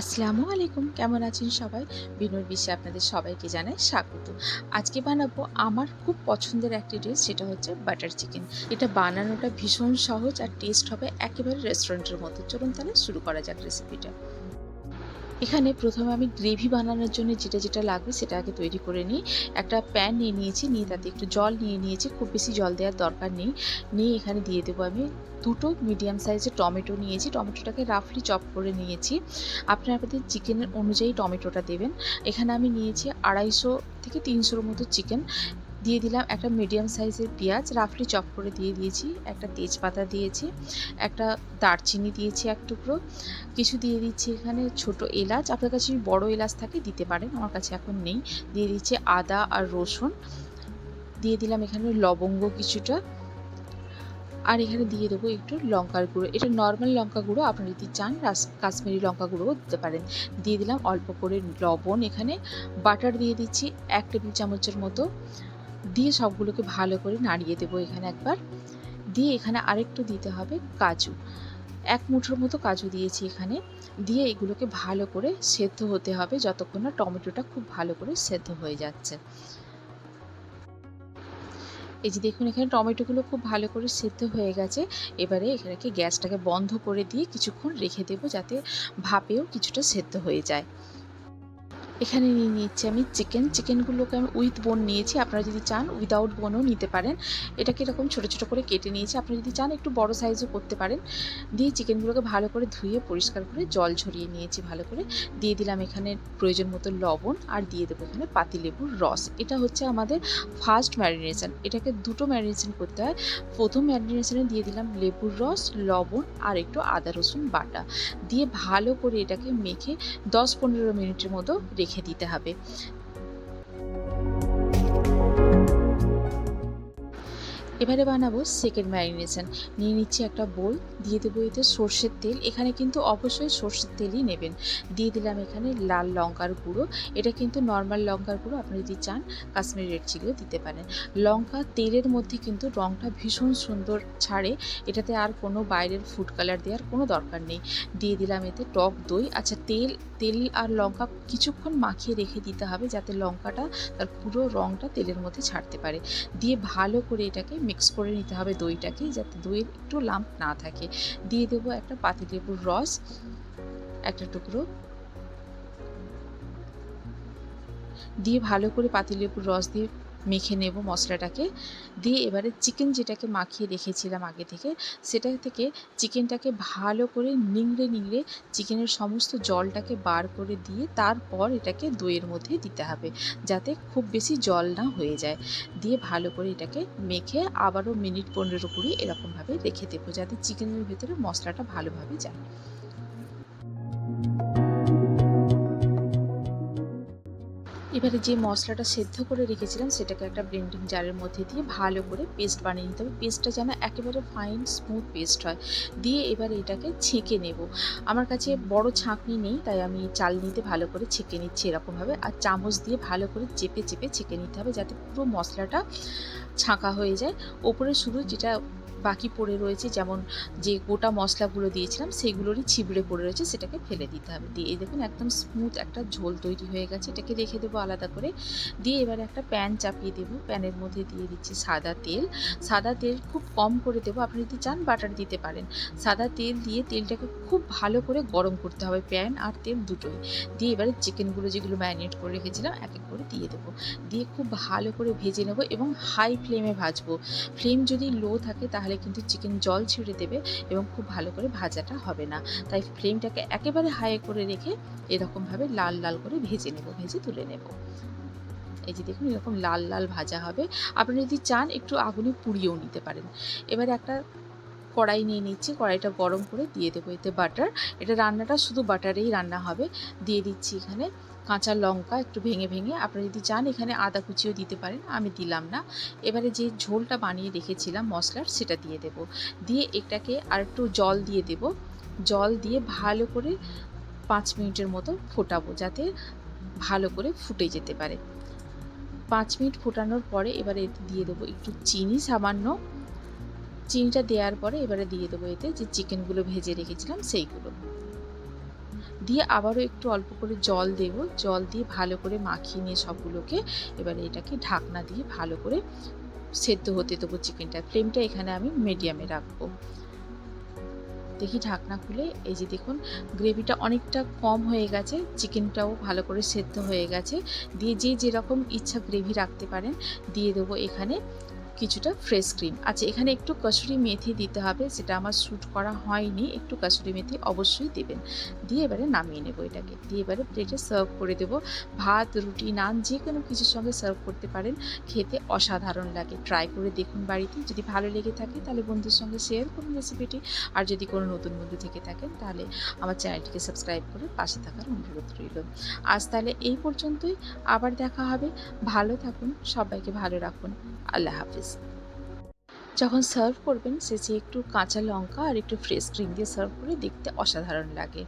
আসসালামু আলাইকুম। কেমন আছেন সবাই? বিনুর বিশ্বে আপনাদের সবাইকে জানাই স্বাগত। আজকে বানাবো আমার খুব পছন্দের একটি ডিশ সেটা হচ্ছে বাটার চিকেন এটা বানানোটা ভীষণ সহজ আর টেস্ট হবে একেবারে রেস্টুরেন্টের মতো চলুন তাহলে শুরু করা যাক রেসিপিটা এখানে প্রথমে আমি গ্রেভি বানানোর জন্য যেটা যেটা লাগবে সেটা আগে তৈরি করে নিই। একটা প্যান নিয়ে নিয়েছি, নিয়ে তাতে একটু জল নিয়ে নিয়েছি, খুব বেশি জল দেওয়ার দরকার নেই। নিয়ে এখানে দিয়ে দেবো আমি দুটো মিডিয়াম সাইজের টমেটো নিয়েছি। টমেটোটাকে রাফলি চপ করে নিয়েছি। আপনারা আপনাদের চিকেনের অনুযায়ী টমেটোটা দেবেন। এখানে আমি নিয়েছি আড়াইশো থেকে তিনশোর মতো চিকেন। দিয়ে দিলাম একটা মিডিয়াম সাইজের পেঁয়াজ রাফলি চপ করে দিয়ে দিয়েছি, একটা তেজপাতা দিয়েছি, একটা দারচিনি দিয়েছি এক টুকরো, কিছু দিয়ে দিচ্ছি এখানে ছোট এলাচ, আপনার কাছে বড় এলাচ থাকে দিতে পারেন, আমার কাছে এখন নেই, দিয়ে দিচ্ছি আদা আর রসুন, দিয়ে দিলাম এখানে লবঙ্গ কিছুটা, আর এখানে দিয়ে দেবো একটু লঙ্কার গুঁড়ো, এটা নর্মাল লঙ্কা গুঁড়ো, আপনারা যদি চান কাশ্মীরি লঙ্কা গুঁড়োও দিতে পারেন, দিয়ে দিলাম অল্প করে লবণ এখানে বাটার দিয়ে দিচ্ছি এক টেবিল চামচের মতো দিয়ে সবগুলোকে ভালো করে নাড়িয়ে দেবো এখানে একবার। দিয়ে এখানে আরেকটু দিতে হবে কাজু। এক মুঠোর মতো কাজু দিয়েছি এখানে। দিয়ে এগুলোকে ভালো করে সেদ্ধ হতে হবে যতক্ষণ না টমেটোটা খুব ভালো করে সেদ্ধ হয়ে যাচ্ছে। এই যে দেখুন, এখানে টমেটোগুলো খুব ভালো করে সেদ্ধ হয়ে গেছে। এবারে এখানে গ্যাসটাকে বন্ধ করে দিয়ে কিছুক্ষণ রেখে দেবো যাতে ভাপেও কিছুটা সেদ্ধ হয়ে যায়। এখানে নিয়ে নিচ্ছি আমি চিকেন। চিকেনগুলোকে আমি উইথ বোন নিয়েছি। আপনারা যদি চান উইদাউট বোনও নিতে পারেন। এটাকে এরকম ছোটো ছোটো করে কেটে নিয়েছি। আপনারা যদি চান একটু বড় সাইজও করতে পারেন। দিয়ে চিকেনগুলোকে ভালো করে ধুয়ে পরিষ্কার করে জল ঝরিয়ে নিয়েছি ভালো করে। দিয়ে দিলাম এখানে প্রয়োজন মতো লবণ আর দিয়ে দেবো এখানে পাতিলেবুর রস। এটা হচ্ছে আমাদের ফার্স্ট ম্যারিনেশন। এটাকে দুটো ম্যারিনেশন করতে হয়। প্রথম ম্যারিনেশনে দিয়ে দিলাম লেবুর রস, লবণ আর একটু আদা রসুন বাটা। দিয়ে ভালো করে এটাকে মেখে দশ পনেরো মিনিটের মতো রেখে দিতে হবে। এবারে বানাবো সেকেন্ড ম্যারিনেশন নিয়ে নিচ্ছি একটা বোল দিয়ে দেবো এতে সর্ষের তেল। এখানে কিন্তু অবশ্যই সর্ষের তেলই নেবেন। দিয়ে দিলাম এখানে লাল লঙ্কার গুঁড়ো। এটা কিন্তু নর্মাল লঙ্কার গুঁড়ো আপনি যদি চান কাশ্মীরি রেড চিলিও দিতে পারেন। লঙ্কা তেলের মধ্যে কিন্তু রঙটা ভীষণ সুন্দর ছাড়ে। এটাতে আর কোনো বাইরের ফুড কালার দেওয়ার কোনো দরকার নেই। দিয়ে দিলাম এতে টক দই। আচ্ছা তেল তেল আর লঙ্কা কিছুক্ষণ মাখিয়ে রেখে দিতে হবে যাতে লঙ্কাটা তার পুরো রঙটা তেলের মধ্যে ছাড়তে পারে। দিয়ে ভালো করে এটাকে মিক্স করে নিতে হবে দইটাকে, যাতে দইয়ের একটু লাম্প না থাকে। দিয়ে দেবো একটা পাতিলেবুর রস, একটা টুকরো। দিয়ে ভালো করে পাতিলেবুর রস দিয়ে মেখে নেব মশলাটাকে। দিয়ে এবারে চিকেন যেটাকে মাখিয়ে রেখেছিলাম আগে থেকে, সেটা থেকে চিকেনটাকে ভালো করে নিংড়ে নিংড়ে চিকেনের সমস্ত জলটাকে বার করে দিয়ে তারপর এটাকে দইয়ের মধ্যে দিতে হবে, যাতে খুব বেশি জল না হয়ে যায়। দিয়ে ভালো করে এটাকে মেখে আবারও মিনিট পনেরো কুড়ি এরকমভাবে রেখে দেবো, যাতে চিকেনের ভেতরে মশলাটা ভালোভাবে যায়। এবারে যে মশলাটা সেদ্ধ করে রেখেছিলাম, সেটাকে একটা ব্লেন্ডিং জারের মধ্যে দিয়ে ভালো করে পেস্ট বানিয়ে নিতে হবে। পেস্টটা যেন একেবারে ফাইন স্মুথ পেস্ট হয়। দিয়ে এবার এটাকে ছেঁকে নেব। আমার কাছে বড় ছাঁকনি নেই, তাই আমি চালনিতে ভালো করে ছেঁকে নিচ্ছি এরকমভাবে। আর চামচ দিয়ে ভালো করে চেপে চেপে ছেঁকে নিতে হবে যাতে পুরো মশলাটা ছাঁকা হয়ে যায়। ওপরে শুধু যেটা বাকি পড়ে রয়েছে, যেমন যে গোটা মশলাগুলো দিয়েছিলাম সেগুলোরই ছিবড়ে পড়ে রয়েছে, সেটাকে ফেলে দিতে হবে। দিয়ে দেখুন একদম স্মুথ একটা ঝোল তৈরি হয়ে গেছে, এটাকে রেখে দেবো আলাদা করে। দিয়ে এবারে একটা প্যান চাপিয়ে দেবো প্যানের মধ্যে দিয়ে দিচ্ছি সাদা তেল। সাদা তেল খুব কম করে দেবো, আপনি যদি চান বাটার দিতে পারেন। সাদা তেল দিয়ে তেলটাকে খুব ভালো করে গরম করতে হবে প্যান আর তেল দুটোই। দিয়ে এবারে চিকেনগুলো যেগুলো ম্যারিনেট করে রেখেছিলাম, এক এক করে দিয়ে দেবো। দিয়ে খুব ভালো করে ভেজে নেব এবং হাই ফ্লেমে ভাজবো। ফ্লেম যদি লো থাকে তাহলে কিন্তু চিকেন জল ছিঁড়ে দেবে এবং খুব ভালো করে ভাজাটা হবে না। তাই ফ্লেমটাকে একেবারে হাই করে রেখে এরকমভাবে লাল লাল করে ভেজে নেব, ভেজে তুলে নেব। এই যে দেখুন, এরকম লাল লাল ভাজা হবে। আপনি যদি চান, একটু আগুনে পুড়িয়েও নিতে পারেন। এবারে একটা কড়াই নিয়ে নিচ্ছি, কড়াইটা গরম করে দিয়ে দেবো এতে বাটার। এটা রান্নাটা শুধু বাটারেই রান্না হবে। দিয়ে দিচ্ছি এখানে কাঁচা লঙ্কা একটু ভেঙে ভেঙে। আপনারা যদি চান এখানে আদা কুচিও দিতে পারেন, আমি দিলাম না। এবারে যে ঝোলটা বানিয়ে রেখেছিলাম মশলার, সেটা দিয়ে দেব। দিয়ে এটাকে আর একটু জল দিয়ে দেব। জল দিয়ে ভালো করে পাঁচ মিনিটের মতো ফোটাবো, যাতে ভালো করে ফুটে যেতে পারে। পাঁচ মিনিট ফোটানোর পরে এবারে দিয়ে দেবো একটু চিনি সামান্য। চিনিটা দেওয়ার পরে এবারে দিয়ে দেবো এতে যে চিকেনগুলো ভেজে রেখেছিলাম সেইগুলো। দিয়ে আবারও একটু অল্প করে জল দেব। জল দিয়ে ভালো করে মাখিয়ে নিয়ে সবগুলোকে এবারে এটাকে ঢাকনা দিয়ে ভালো করে সেদ্ধ হতে দেবো চিকেনটা। ফ্লেমটা এখানে আমি মিডিয়ামে রাখব। দেখি ঢাকনা খুলে, এই যে দেখুন, গ্রেভিটা অনেকটা কম হয়ে গেছে, চিকেনটাও ভালো করে সেদ্ধ হয়ে গেছে। দিয়ে যে যেরকম ইচ্ছা গ্রেভি রাখতে পারেন, দিয়ে দেবো এখানে কিছুটা ফ্রেশ ক্রিম আচ্ছা এখানে একটু কসুরি মেথি দিতে হবে, সেটা আমার শ্যুট করা হয়নি। একটু কসুরি মেথি অবশ্যই দেবেন। দিয়ে এবারে নামিয়ে নেব এটাকে। দিয়ে এবারে প্লেটে সার্ভ করে দেবো। ভাত, রুটি, নান, যে কোনো কিছুর সঙ্গে সার্ভ করতে পারেন। খেতে অসাধারণ লাগে। ট্রাই করে দেখুন বাড়িতে। যদি ভালো লেগে থাকে, তাহলে বন্ধুর সঙ্গে শেয়ার করুন রেসিপিটি আর যদি কোনো নতুন বন্ধু থেকে থাকেন, তাহলে আমার চ্যানেলটিকে সাবস্ক্রাইব করে পাশে থাকার অনুরোধ রইল। আজ তাহলে এই পর্যন্তই। আবার দেখা হবে। ভালো থাকুন। সবাইকে ভালো রাখুন। আল্লাহ হাফিজ। যখন সার্ভ করবেন শেষে একটু কাঁচা লঙ্কা আর একটু ফ্রেশ ক্রিম দিয়ে সার্ভ করে দেখতে অসাধারণ লাগে।